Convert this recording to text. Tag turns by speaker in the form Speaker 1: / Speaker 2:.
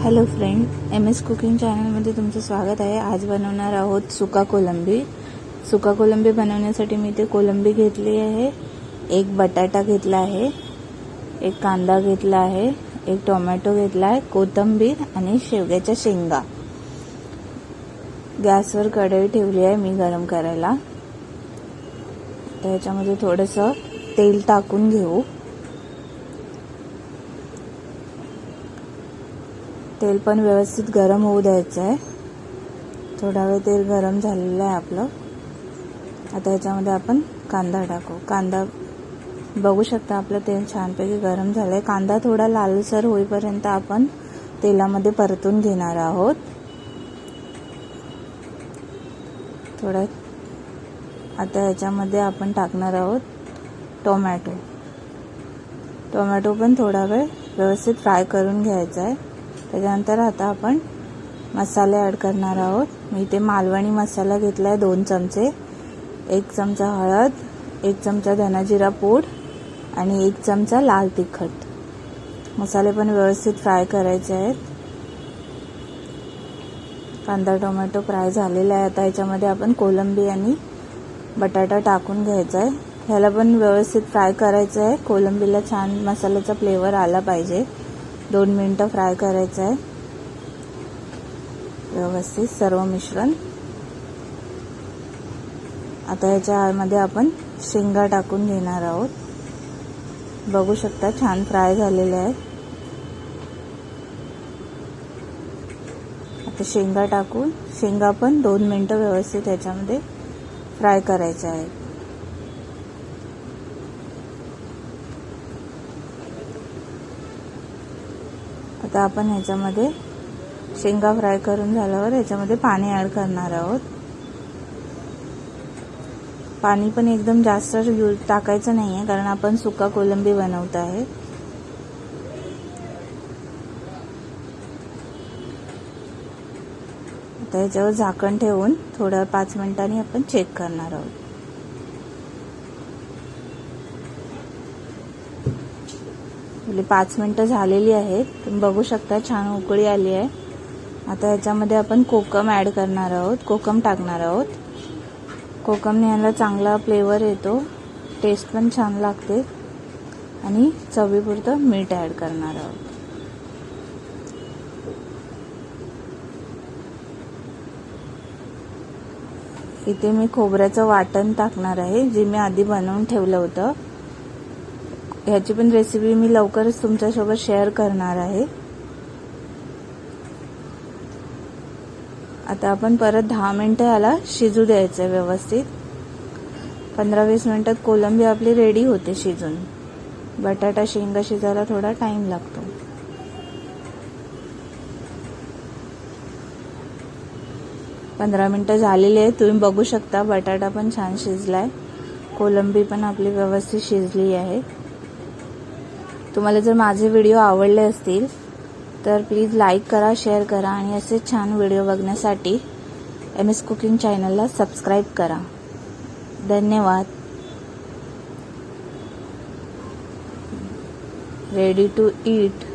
Speaker 1: Hello friend M S cooking चॅनलमध्ये तुमचं स्वागत आहे. आज बनवणार आहोत सुका कोलंबी. सुका कोलंबी बनवण्यासाठी मी ते कोलंबी घेतली आहे. एक बटाटा घेतला आहे. एक कांदा घेतला आहे. एक टोमॅटो घेतला आहे. कोथिंबीर आणि शेवग्याच्या शेंगा. गॅसवर कढई ठेवली आहे मी गरम करायला. त्याच्यामध्ये थोडंसं तेल टाकून घेऊ. तेल पण व्यवस्थित गरम होऊ द्यायचं आहे. थोडा वेळ तेल गरम झालेलं आहे आपलं. आता याच्यामध्ये आपण कांदा टाकू. कांदा बघू शकता आपलं तेल छानपैकी गरम झालं आहे कांदा थोडा लालसर होईपर्यंत आपण तेलामध्ये परतून घेणार आहोत. थोडा आता याच्यामध्ये आपण टाकणार आहोत टोमॅटो. टोमॅटो पण थोडा वेळ व्यवस्थित फ्राय करून घ्यायचा आहे. त्याच्यानंतर आता आपण मसाले ॲड करणार आहोत. मी इथे मालवणी मसाला घेतला आहे दोन चमचे. एक चमचा हळद एक चमचा धनाजिरा पूड आणि एक चमचा लाल तिखट. मसाले पण व्यवस्थित फ्राय करायचे आहेत. कांदा टोमॅटो फ्राय झालेला आहे आता याच्यामध्ये आपण कोलंबी आणि बटाटा टाकून घ्यायचा आहे ह्याला पण व्यवस्थित फ्राय करायचं आहे कोलंबीला छान मसाल्याचा फ्लेवर आला पाहिजे. दोन मिनटं फ्राय करायचं आहे. व्यवस्थित सर्व मिश्रण. आता ह्याच्यामध्ये आपण शेंगा टाकून घेणार आहोत. बघू शकता छान फ्राय झालेले आहे आता शेंगा टाकून शेंगा पण दोन मिनटं व्यवस्थित याच्यामध्ये फ्राय करायच्या आहेत. आता आपण ह्याच्यामध्ये शेंगा फ्राय करून झाल्यावर ह्याच्यामध्ये पाणी ॲड करणार आहोत. पाणी पण एकदम जास्त यूज टाकायचं नाही आहे कारण आपण सुका कोलंबी बनवत आहे. आता ह्याच्यावर झाकण ठेवून थोड्या पाच मिनिटांनी आपण चेक करणार आहोत. आपली पाच मिनटं झालेली आहेत. तुम्ही बघू शकता छान उकळी आली आहे. आता याच्यामध्ये आपण कोकम ॲड करणार आहोत. कोकम टाकणार आहोत. कोकमने याला चांगला फ्लेवर येतो. टेस्ट पण छान लागते. आणि चवीपुरतं मीठ ॲड करणार आहोत. इथे मी खोबऱ्याचं वाटण टाकणार आहे जे मी आधी बनवून ठेवलं होतं. ह्याची पण रेसिपी मी लवकरच तुमच्यासोबत शेअर करणार आहे. आता आपण परत दहा मिनटं याला शिजू द्यायचं आहे व्यवस्थित. पंधरा वीस मिनटात कोलंबी आपली रेडी होते शिजून. बटाटा शेंगा शिजायला थोडा टाइम लागतो. पंधरा मिनटं झालेली आहे तुम्ही बघू शकता बटाटा पण छान शिजलाय. कोलंबी पण आपली व्यवस्थित शिजली आहे. तुम्हाला जर माझे व्हिडिओ आवडले असतील तर प्लीज लाईक करा शेअर करा आणि असे छान व्हिडिओ बघण्यासाठी एम एस कुकिंग चॅनलला सबस्क्राईब करा. धन्यवाद. Ready to eat